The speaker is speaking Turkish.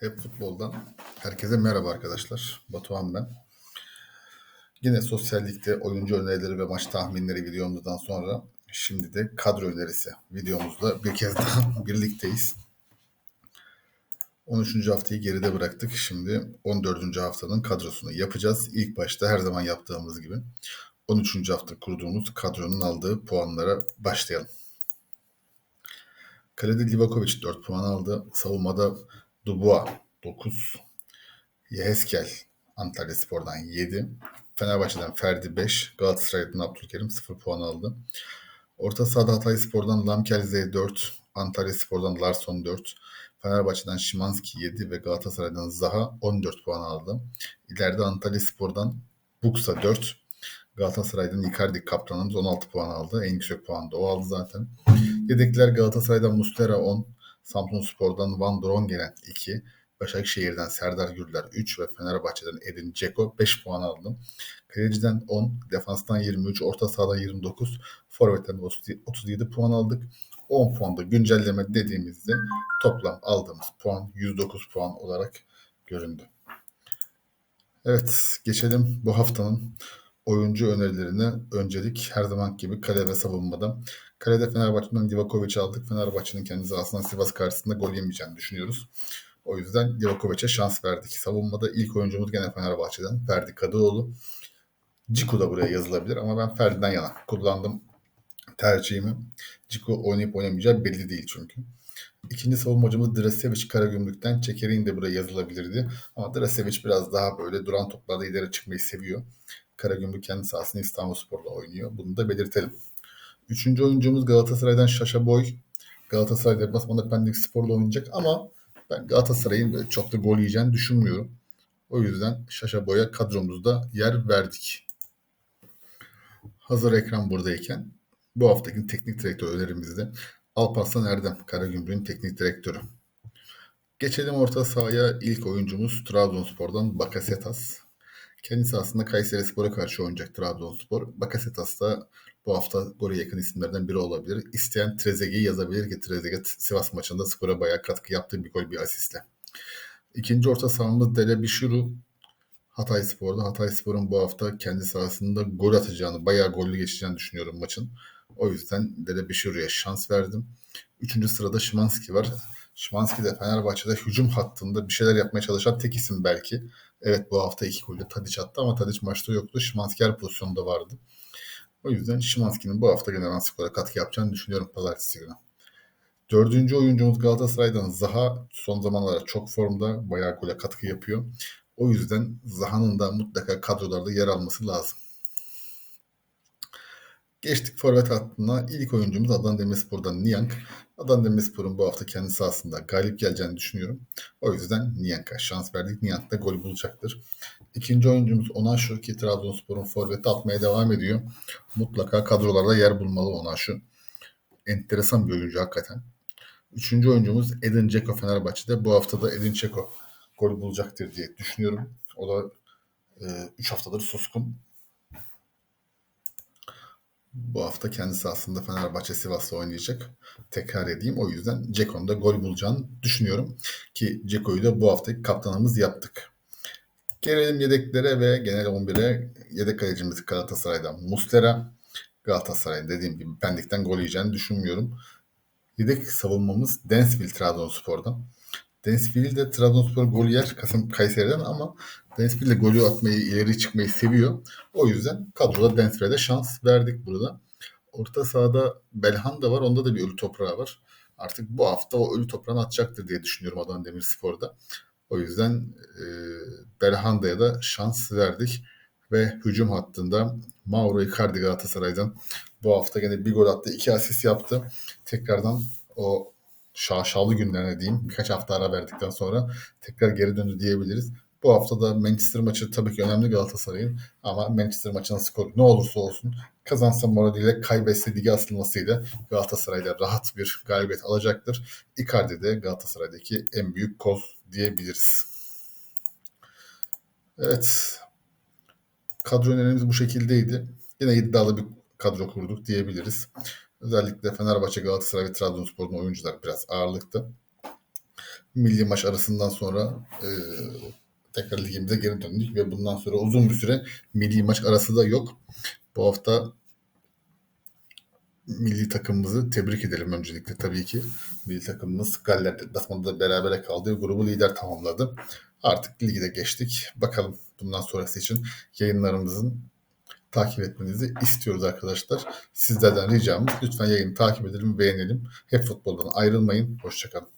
Hep futboldan herkese merhaba arkadaşlar. Batuhan ben. Yine sosyallikte oyuncu önerileri ve maç tahminleri videomuzdan sonra şimdi de kadro önerisi videomuzda bir kez daha birlikteyiz. 13. haftayı geride bıraktık. Şimdi 14. haftanın kadrosunu yapacağız. İlk başta her zaman yaptığımız gibi 13. hafta kurduğumuz kadronun aldığı puanlara başlayalım. Kalede Livakovic 4 puan aldı. Savunmada Dubois 9. Yeheskel Antalya Spor'dan 7. Fenerbahçe'den Ferdi 5. Galatasaray'dan Abdülkerim 0 puan aldı. Orta sahada Hatay Spor'dan Lamkelze 4. Antalya Spor'dan Larson 4. Fenerbahçe'den Şimanski 7 ve Galatasaray'dan Zaha 14 puan aldı. İleride Antalya Spor'dan Buksa 4. Galatasaray'dan Icardi kaptanımız 16 puan aldı. En yüksek puan da o aldı zaten. Yedekler Galatasaray'dan Mustera 10. Samsun Spor'dan Van Drongelen 2. Başakşehir'den Serdar Gürler 3 ve Fenerbahçe'den Edin Dzeko 5 puan aldı. Kaleciden 10, defanstan 23, orta sahadan 29, forvetten 37 puan aldık. 10 puanda güncelleme dediğimizde toplam aldığımız puan 109 puan olarak göründü. Evet geçelim bu haftanın oyuncu önerilerine öncelik her zaman gibi kale ve savunmada. Kalede Fenerbahçe'den Divakovic aldık. Fenerbahçe'nin kendisi aslında Sivas karşısında gol yemeyeceğini düşünüyoruz. O yüzden Divakovic'e şans verdik. Savunmada ilk oyuncumuz gene Fenerbahçe'den Ferdi Kadıoğlu. Ciku da buraya yazılabilir ama ben Ferdi'den yana kullandım tercihimi. Ciku oynayıp oynamayacağı belli değil çünkü. İkinci savunmacımız Drasevic Karagümrük'ten Çekeri'nin de buraya yazılabilirdi. Ama Drasevic biraz daha böyle duran toplarda ileri çıkmayı seviyor. Karagümrük kendi sahasında İstanbul Spor'la oynuyor. Bunu da belirtelim. Üçüncü oyuncumuz Galatasaray'dan Şaşa Boy. Galatasaray deplasmanda Pendik Spor'la oynayacak ama ben Galatasaray'ın çok da gol yiyeceğini düşünmüyorum. O yüzden Şaşa Boy'a kadromuzda yer verdik. Hazır ekran buradayken bu haftaki teknik direktör önerimizde Alparslan Erdem, Karagümrük'ün teknik direktörü. Geçelim orta sahaya ilk oyuncumuz Trabzonspor'dan Bakasetas. Kendisi aslında Kayseri Spor'a karşı oynayacak Trabzonspor. Bakasetas da bu hafta gole yakın isimlerden biri olabilir. İsteyen Trezeguet'i yazabilir ki Trezeguet Sivas maçında skora bayağı katkı yaptığı bir gol bir asistle. İkinci orta sahamız Dele Bişuru Hatay Spor'da. Hatay Spor'un bu hafta kendi sahasında gol atacağını, bayağı gollü geçeceğini düşünüyorum maçın. O yüzden Dele Bişuru'ya şans verdim. Üçüncü sırada Şimanski var. Şimanski de Fenerbahçe'de hücum hattında bir şeyler yapmaya çalışan tek isim belki. Evet bu hafta iki golde Tadiç attı ama Tadiç maçta yoktu. Şimanski her pozisyonda vardı. O yüzden Şimanski'nin bu hafta gene ben skora katkı yapacağını düşünüyorum pazartesi günü. Dördüncü oyuncumuz Galatasaray'dan Zaha son zamanlarda çok formda. Bayağı gole katkı yapıyor. O yüzden Zaha'nın da mutlaka kadrolarda yer alması lazım. Geçtik forvet hattına. İlk oyuncumuz Adana Demirspor'dan Niyank. Adana Demirspor'un bu hafta kendi sahasında galip geleceğini düşünüyorum. O yüzden Niyank'a şans verdik. Niyank da gol bulacaktır. İkinci oyuncumuz Onaşu ki Trabzonspor'un forveti atmaya devam ediyor. Mutlaka kadrolarda yer bulmalı Onaşu. Enteresan bir oyuncu hakikaten. Üçüncü oyuncumuz Edin Dzeko Fenerbahçe'de. Bu hafta da Edin Dzeko gol bulacaktır diye düşünüyorum. O da 3 e, haftadır suskun. Bu hafta kendisi aslında Fenerbahçe Sivas'la oynayacak. Tekrar edeyim. O yüzden Ceko'nun da gol bulacağını düşünüyorum. Ki Ceko'yu da bu haftaki kaptanımız yaptık. Gelelim yedeklere ve genel 11'e. Yedek kalecimiz Galatasaray'dan Mustera. Galatasaray'ın dediğim gibi Pendik'ten gol yiyeceğini düşünmüyorum. Yedek savunmamız Densville Trabzonspor'dan. Densville de Trabzonspor gol yer Kasım Kayseri'den ama Densville de golü atmayı, ileri çıkmayı seviyor. O yüzden kadroda Densville'de şans verdik burada. Orta sahada Belhan da var. Onda da bir ölü toprağı var. Artık bu hafta o ölü toprağını atacaktır diye düşünüyorum Adana Demirspor'da. O yüzden e, Belhanda'ya da şans verdik. Ve hücum hattında Mauro Icardi Galatasaray'dan bu hafta gene bir gol attı. iki asist yaptı. Tekrardan o şaşalı günlerine diyeyim birkaç hafta ara verdikten sonra tekrar geri döndü diyebiliriz. Bu hafta da Manchester maçı tabii ki önemli Galatasaray'ın ama Manchester maçının skoru ne olursa olsun kazansa moraliyle kaybetse ligi asılmasıyla Galatasaray'da rahat bir galibiyet alacaktır. Icardi de Galatasaray'daki en büyük koz diyebiliriz. Evet. Kadro önerimiz bu şekildeydi. Yine iddialı bir kadro kurduk diyebiliriz. Özellikle Fenerbahçe, Galatasaray ve Trabzonspor'un oyuncular biraz ağırlıkta. milli maç arasından sonra e, tekrar ligimize geri döndük ve bundan sonra uzun bir süre milli maç arası da yok. Bu hafta milli takımımızı tebrik edelim öncelikle tabii ki. Milli takımımız Galler deplasmanında berabere kaldı. Grubu lider tamamladı. Artık ligi de geçtik. Bakalım bundan sonrası için yayınlarımızın takip etmenizi istiyoruz arkadaşlar. Sizlerden ricamız lütfen yayını takip edelim, beğenelim. Hep futboldan ayrılmayın. Hoşçakalın.